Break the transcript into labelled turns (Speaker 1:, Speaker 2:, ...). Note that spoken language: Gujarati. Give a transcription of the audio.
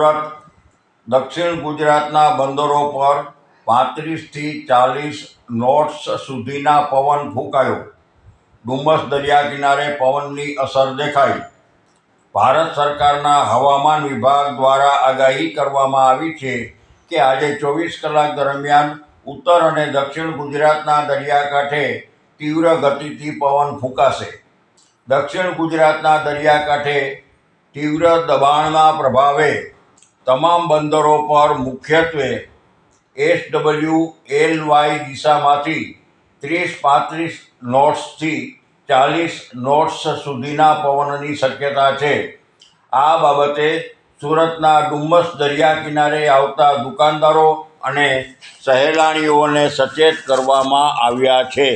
Speaker 1: સુરત દક્ષિણ ગુજરાતના બંદરો પર પાંત્રીસથી ચાલીસ નોટ્સ સુધીના પવન ફૂંકાયો. ડુમસ દરિયા કિનારે પવનની અસર દેખાઈ. ભારત સરકારના હવામાન વિભાગ દ્વારા આગાહી કરવામાં આવી છે કે આજે ચોવીસ કલાક દરમિયાન ઉત્તર અને દક્ષિણ ગુજરાતના દરિયાકાંઠે તીવ્ર ગતિથી પવન ફૂંકાશે. દક્ષિણ ગુજરાતના દરિયાકાંઠે તીવ્ર દબાણના પ્રભાવે તમામ બંદરો પર મુખ્યત્વે એસ ડબલ્યુ એલ વાય દિશામાંથી ત્રીસ પાંત્રીસ નોટ્સથી ચાલીસ નોટ્સ સુધીના પવનની શક્યતા છે. આ બાબતે સુરતના ડુમ્મસ દરિયા કિનારે આવતા દુકાનદારો અને સહેલાણીઓને સચેત કરવામાં આવ્યા છે.